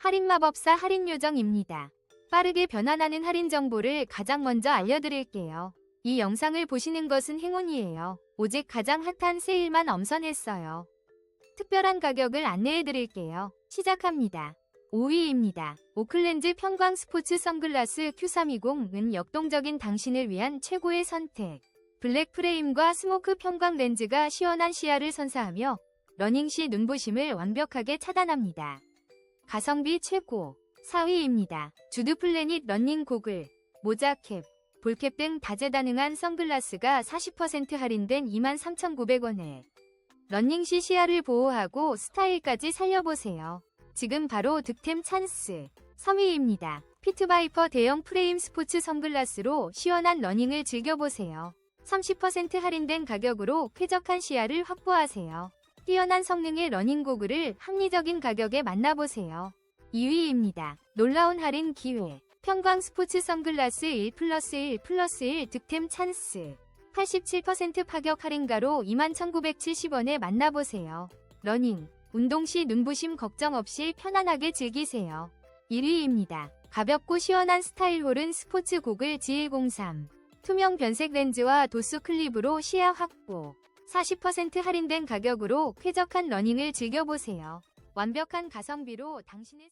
할인 마법사 할인 요정입니다. 빠르게 변환하는 할인 정보를 가장 먼저 알려드릴게요. 이 영상을 보시는 것은 행운이에요. 오직 가장 핫한 세일만 엄선했어요. 특별한 가격을 안내해드릴게요. 시작합니다. 5위입니다. 오클렌즈 평광 스포츠 선글라스 Q320은 역동적인 당신을 위한 최고의 선택. 블랙 프레임과 스모크 평광 렌즈가 시원한 시야를 선사하며 러닝 시 눈부심을 완벽하게 차단합니다. 가성비 최고 4위입니다. 주드 플래닛 러닝 고글, 모자 캡, 볼캡 등 다재다능한 선글라스가 40% 할인된 23,900원에 러닝 시 시야를 보호하고 스타일까지 살려보세요. 지금 바로 득템 찬스 3위입니다. 피트바이퍼 대형 프레임 스포츠 선글라스로 시원한 러닝을 즐겨보세요. 30% 할인된 가격으로 쾌적한 시야를 확보하세요. 뛰어난 성능의 러닝 고글을 합리적인 가격에 만나보세요. 2위입니다. 놀라운 할인 기회. 평광 스포츠 선글라스 1 플러스 1 플러스 1 득템 찬스. 87% 파격 할인가로 21,970원에 만나보세요. 러닝, 운동 시 눈부심 걱정 없이 편안하게 즐기세요. 1위입니다. 가볍고 시원한 스타일홀은 스포츠 고글 G103. 투명 변색 렌즈와 도수 클립으로 시야 확보. 40% 할인된 가격으로 쾌적한 러닝을 즐겨보세요. 완벽한 가성비로 당신의